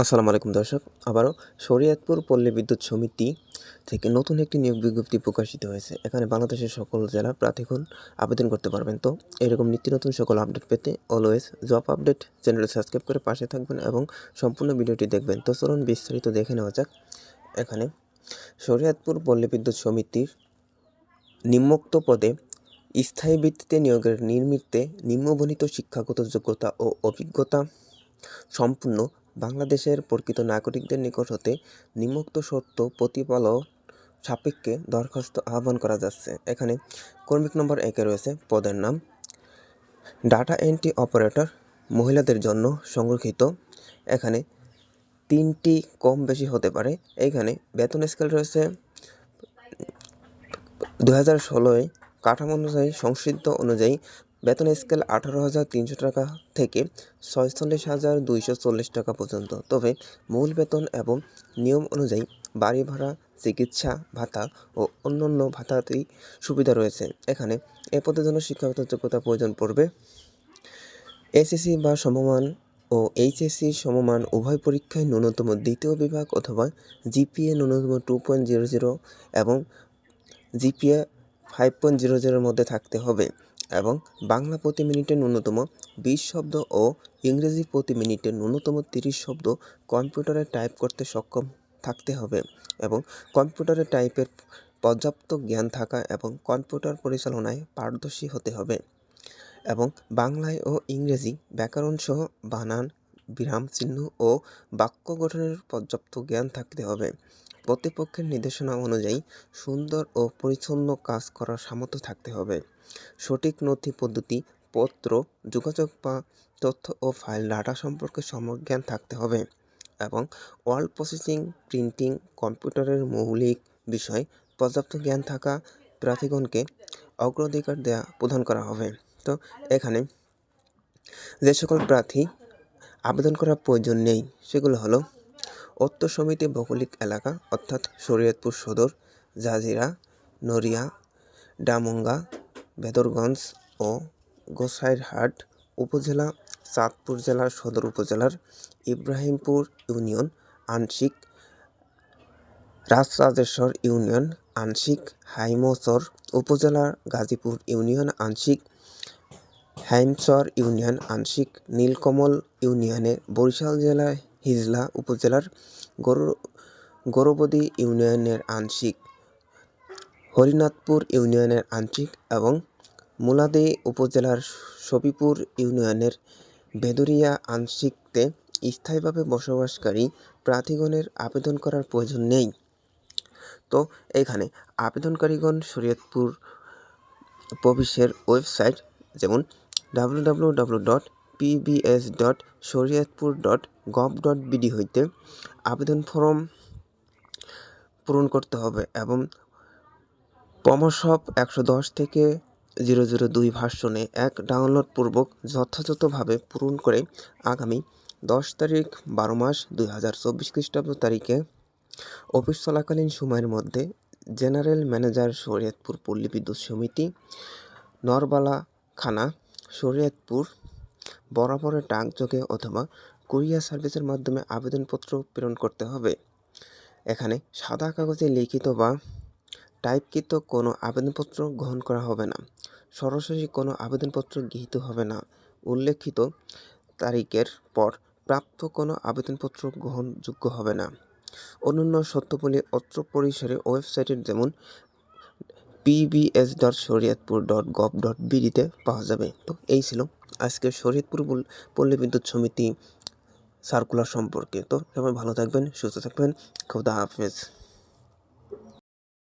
আসসালামু আলাইকুম দর্শক, আবারও শরীয়তপুর পল্লী বিদ্যুৎ সমিতি থেকে নতুন একটি নিয়োগ বিজ্ঞপ্তি প্রকাশিত হয়েছে। এখানে বাংলাদেশের সকল জেলার প্রার্থীগণ আবেদন করতে পারবেন। তো এরকম নিত্য নতুন সকল আপডেট পেতে অলওয়েজ জব আপডেট চ্যানেলটি সাবস্ক্রাইব করে পাশে থাকবেন এবং সম্পূর্ণ ভিডিওটি দেখবেন। তো চলুন বিস্তারিত দেখে নেওয়া যাক। এখানে শরীয়তপুর পল্লী বিদ্যুৎ সমিতির নিম্নোক্ত পদে স্থায়ী ভিত্তিতে নিয়োগের নির্মিত্তে নিম্নবর্ণিত শিক্ষাগত যোগ্যতা ও অভিজ্ঞতা সম্পূর্ণ বাংলাদেশের প্রকৃত নাগরিকদের নিকট হতে নিম্নোক্ত শর্ত প্রতিপালন সাপেক্ষে দরখাস্ত আহ্বান করা যাচ্ছে। এখানে কর্মিক নম্বর একে রয়েছে, পদের নাম। ডাটা এন্ট্রি অপারেটর, মহিলাদের জন্য সংরক্ষিত। এখানে তিনটি কম বেশি হতে পারে। এখানে বেতন স্কেল রয়েছে দু হাজার ষোলোয়। কাঠামো অনুযায়ী সংশোধিত অনুযায়ী বেতন স্কেল আঠারো হাজার তিনশো টাকা থেকে ছয়চল্লিশ হাজার দুইশো চল্লিশ টাকা পর্যন্ত। তবে মূল বেতন এবং নিয়ম অনুযায়ী বাড়ি ভাড়া, চিকিৎসা ভাতা ও অন্যান্য ভাতাতেই সুবিধা রয়েছে। এখানে এ পদের জন্য শিক্ষাগত যোগ্যতা প্রয়োজন পড়বে। এসএসসি বা সমমান ও এইচএসসি সমমান উভয় পরীক্ষায় ন্যূনতম দ্বিতীয় বিভাগ অথবা জিপিএ ন্যূনতম টু পয়েন্ট জিরো জিরো এবং জিপিএ ফাইভ পয়েন্ট জিরো জিরোর মধ্যে থাকতে হবে। এবং বাংলা প্রতি মিনিটে ন্যূনতম বিশ শব্দ ও ইংরেজি প্রতি মিনিটে ন্যূনতম তিরিশ শব্দ কম্পিউটারে টাইপ করতে সক্ষম থাকতে হবে এবং কম্পিউটারে টাইপের পর্যাপ্ত জ্ঞান থাকা এবং কম্পিউটার পরিচালনায় পারদর্শী হতে হবে এবং বাংলায় ও ইংরেজি ব্যাকরণসহ বানান, বিরাম, চিহ্ন ও বাক্য গঠনের পর্যাপ্ত জ্ঞান থাকতে হবে। প্রতিপক্ষের নির্দেশনা অনুযায়ী সুন্দর ও পরিচ্ছন্ন কাজ করার সামর্থ্য থাকতে হবে। সঠিক নথি পদ্ধতি, পত্র, যোগাযোগ বা তথ্য ও ফাইল ডাটা সম্পর্কে সমজ্ঞান জ্ঞান থাকতে হবে এবং ওয়ার্ড প্রসেসিং, প্রিন্টিং, কম্পিউটারের মৌলিক বিষয়, পর্যাপ্ত জ্ঞান থাকা প্রার্থীগণকে অগ্রাধিকার দেওয়া প্রদান করা হবে। তো এখানে যে সকল প্রার্থী আবেদন করার প্রয়োজন নেই, সেগুলো হলো অত্য সমিতি ভৌগোলিক এলাকা, অর্থাৎ শরীয়তপুর সদর, জাজিরা, নড়িয়া, ডামুঙ্গা বেদরগঞ্জ ও গোসাইরহাট উপজেলা, চাঁদপুর জেলার সদর উপজেলার ইব্রাহিমপুর ইউনিয়ন, আংশিক রাজরাজেশ্বর ইউনিয়ন, আংশিক হাইমচর উপজেলার গাজীপুর ইউনিয়ন, আংশিক হাইমচর ইউনিয়ন, আংশিক নীলকমল ইউনিয়নে বরিশাল জেলার হিজলা উপজেলার গরু, গৌরবদী ইউনিয়নের আংশিক, হরিনাথপুর ইউনিয়নের আংশিক এবং মুলাদী উপজেলার সবিপুর ইউনিয়নের বেদুরিয়া আংশিকতে স্থায়ীভাবে বসবাসকারী প্রার্থীগণের আবেদন করার প্রয়োজন নেই। তো এখানে আবেদনকারীগণ শরীয়তপুর প্রবেশের ওয়েবসাইট যেমন W W W dot PBS dot Shariatpur dot gov dot BD হইতে আবেদন ফর্ম পূরণ করতে হবে এবং পমসপ একশো দশ থেকে জিরো জিরো দুই ভার্সনে এক ডাউনলোড পূর্বক যথাযথভাবে পূরণ করে আগামী দশ তারিখ বারো মাস দুই হাজার চব্বিশ খ্রিস্টাব্দ তারিখে অফিস চলাকালীন সময়ের মধ্যে জেনারেল ম্যানেজার শরীয়তপুর পল্লী বিদ্যুৎ সমিতি নরবালা খানা শরীয়তপুর বরাবরের ডাকযোগে অথবা কুরিয়ার সার্ভিসের মাধ্যমে আবেদনপত্র প্রেরণ করতে হবে। এখানে সাদা কাগজে লিখিত বা টাইপকৃত কোনো আবেদনপত্র গ্রহণ করা হবে না। সরাসরি কোনো আবেদনপত্র গৃহীত হবে না। উল্লেখিত তারিখের পর প্রাপ্ত কোনো আবেদনপত্র গ্রহণযোগ্য হবে না। অন্যান্য সত্যপলি অত্র পরিসরে ওয়েবসাইটের যেমন PBS dot Shariatpur dot gov dot বিডিতে পাওয়া যাবে। তো এই ছিল আজকের শরীয়তপুর পল্লী বিদ্যুৎ সমিতি সার্কুলার সম্পর্কে। তো সবাই ভালো থাকবেন, সুস্থ থাকবেন। খুদা হাফেজ।